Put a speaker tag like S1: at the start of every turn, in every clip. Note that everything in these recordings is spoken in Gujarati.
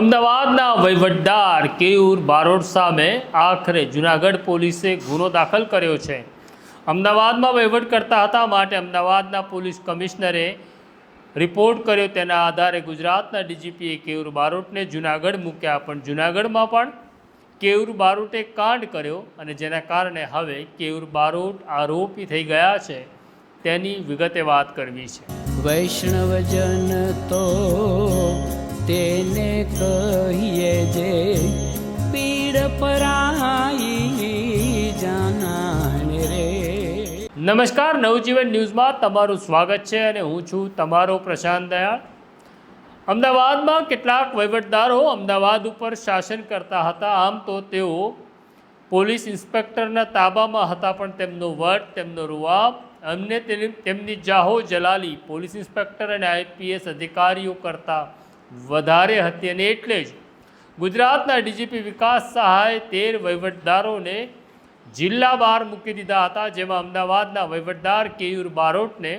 S1: અમદાવાદના વહીવટદાર કેયુર બારોટ સામે આખરે જુનાગઢ પોલીસે ગુનો દાખલ કર્યો છે. અમદાવાદમાં વહીવટ કરતા હતા માટે અમદાવાદના પોલીસ કમિશનરે રિપોર્ટ કર્યો તેના આધારે ગુજરાતના ડીજીપીએ કેયુર બારોટને જુનાગઢ મૂક્યા. પણ જુનાગઢમાં પણ કેયુર બારોટે કાંડ કર્યો અને જેના કારણે હવે કેયુર બારોટ આરોપી થઈ ગયા છે તેની વિગતે વાત કરવી છે.
S2: વૈષ્ણવજન તો તેને કહીએ જે પીડ પરાઈ જાનાને રે.
S1: નમસ્કાર, નવજીવન ન્યૂઝમાં તમારું સ્વાગત છે અને હું છું તમારો પ્રશાંત દયાળ. અમદાવાદમાં કેટલાક વહીવટદારો અમદાવાદ ઉપર શાસન કરતા હતા. આમ તો તેઓ પોલીસ ઇન્સ્પેક્ટરના તાબામાં હતા, પણ તેમનો વટ, તેમનો રૂઆબ અમને તેમની જાહો જલાલી, પોલીસ ઇન્સ્પેક્ટર અને આઈપીએસ અધિકારીઓ કરતાં વધારે હતી અને એટલે જ ગુજરાતના ડીજીપી વિકાસ સહાય તેર વહીવટદારોને જિલ્લા બહાર મૂકી દીધા હતા, જેમાં અમદાવાદના વહીવટદાર કેયુર બારોટને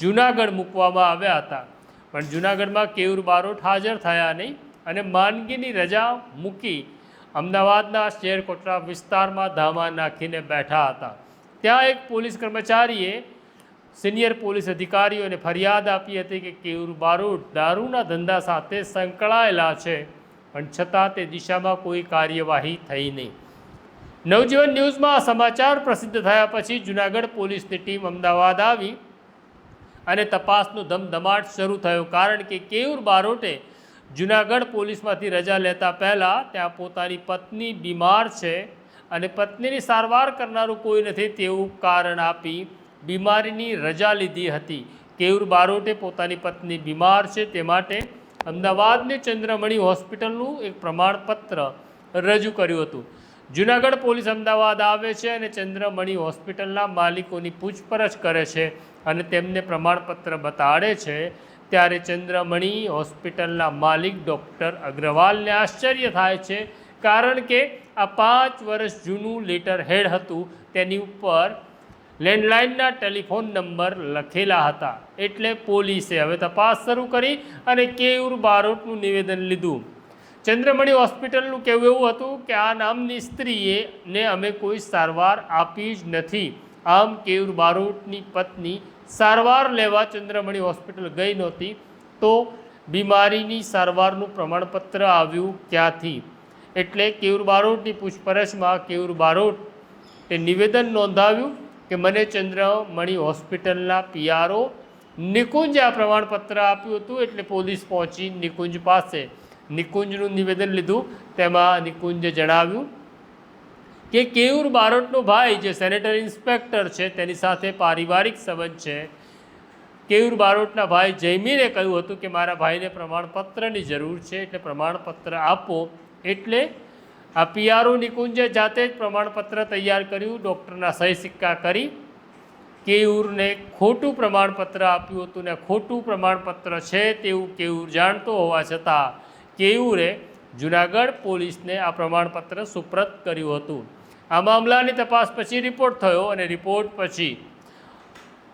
S1: જૂનાગઢ મૂકવામાં આવ્યા હતા. પણ જૂનાગઢમાં કેયુર બારોટ હાજર થયા નહીં અને માંદગીની રજા મૂકી અમદાવાદના શેરકોટરા વિસ્તારમાં ધામા નાખીને બેઠા હતા. ત્યાં એક પોલીસ કર્મચારીએ સિનિયર પોલીસ અધિકારીઓને ફરિયાદ આપી હતી કે કેયુર બારોટ દારૂના ધંધા સાથે સંકળાયેલા છે, પણ છતાં તે દિશામાં કોઈ કાર્યવાહી થઈ નહીં. નવજીવન ન્યૂઝમાં સમાચાર પ્રસિદ્ધ થયા પછી જુનાગઢ પોલીસની ટીમ અમદાવાદ આવી અને તપાસનો ધમધમાટ શરૂ થયો, કારણ કે કેયુર બારોટે જુનાગઢ પોલીસમાંથી રજા લેતા પહેલાં ત્યાં પોતાની પત્ની બીમાર છે અને પત્નીની સારવાર કરનારું કોઈ નથી તેવું કારણ આપી બીમારીની રજા લીધી હતી. કેયુર બારોટે પોતાની પત્ની બીમાર છે તે માટે અમદાવાદની ચંદ્રમણી હોસ્પિટલનું એક પ્રમાણપત્ર રજૂ કર્યું હતું. જુનાગઢ પોલીસ અમદાવાદ આવે છે અને ચંદ્રમણી હોસ્પિટલના માલિકોની પૂછપરછ કરે છે અને તેમને પ્રમાણપત્ર બતાડે છે. ત્યારે ચંદ્રમણી હોસ્પિટલના માલિક ડૉક્ટર અગ્રવાલને આશ્ચર્ય થાય છે કારણ કે આ પાંચ વર્ષ જૂનું લેટર હેડ હતું. તેની ઉપર લેન્ડલાઇનના ટેલિફોન નંબર લખેલા હતા. એટલે પોલીસે હવે તપાસ શરૂ કરી અને કેયુર બારોટનું નિવેદન લીધું. ચંદ્રમણી હોસ્પિટલનું કહેવું એવું હતું કે આ નામની સ્ત્રીએ ને અમે કોઈ સારવાર આપી જ નથી. આમ કેયુર બારોટની પત્ની સારવાર લેવા ચંદ્રમણી હોસ્પિટલ ગઈ નહોતી તો બીમારીની સારવારનું પ્રમાણપત્ર આવ્યું ક્યાંથી? એટલે કેયુર બારોટની પૂછપરછમાં કેયુર બારોટ એ નિવેદન નોંધાવ્યું કે મને ચંદ્રમણી હોસ્પિટલના પીઆરઓ નિકુંજ આ પ્રમાણપત્ર આપ્યું હતું એટલે પોલીસ પહોંચી નિકુંજ પાસે. નિકુંજનું નિવેદન લીધું, તેમાં નિકુંજે જણાવ્યું કે કેયુર બારોટનો ભાઈ જે સેનેટરી ઇન્સ્પેક્ટર છે, તેની સાથે પારિવારિક સંબંધ છે. કેયુર બારોટના ભાઈ જૈમીને કહ્યું હતું કે મારા ભાઈને પ્રમાણપત્રની જરૂર છે, એટલે પ્રમાણપત્ર આપો. એટલે આ પીઆરઓ નિકુંજે જાતે જ પ્રમાણપત્ર તૈયાર કર્યું, ડૉક્ટરના સહી સિક્કા કરી. કેયુરને ખોટું પ્રમાણપત્ર આપ્યું હતું ને ખોટું પ્રમાણપત્ર છે તેવું કેયુર જાણતો હોવા છતાં કેયુરે જુનાગઢ પોલીસને આ પ્રમાણપત્ર સુપ્રત કર્યું હતું. આ મામલાની તપાસ પછી રિપોર્ટ થયો અને રિપોર્ટ પછી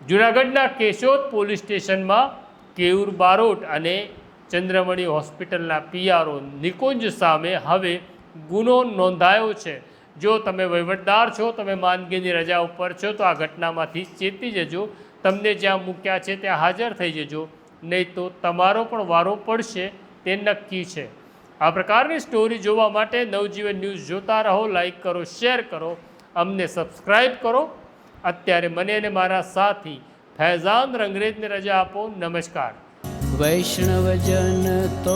S1: જુનાગઢના કેશોદ પોલીસ સ્ટેશનમાં કેયુર બારોટ અને ચંદ્રમણી હોસ્પિટલના પીઆરઓ નિકુંજ સામે હવે ગુનો નોંધાયો છે. જો તમે વહીવટદાર છો, તમે માંદગીની રજા ઉપર છો, તો આ ઘટનામાંથી ચેતી જજો. તમને જ્યાં મૂક્યા છે, ત્યાં હાજર થઈ જજો. નહીં તો તમારો પણ વારો પડશે, તે નક્કી છે. આ પ્રકારની સ્ટોરી જોવા માટે નવજીવન ન્યૂઝ જોતા રહો, લાઈક કરો, શેર કરો. અમને સબસ્ક્રાઈબ કરો. અત્યારે મને અને મારા સાથી ફૈઝાન રંગરેજને રજા આપો. નમસ્કાર.
S2: વૈષ્ણવજન તો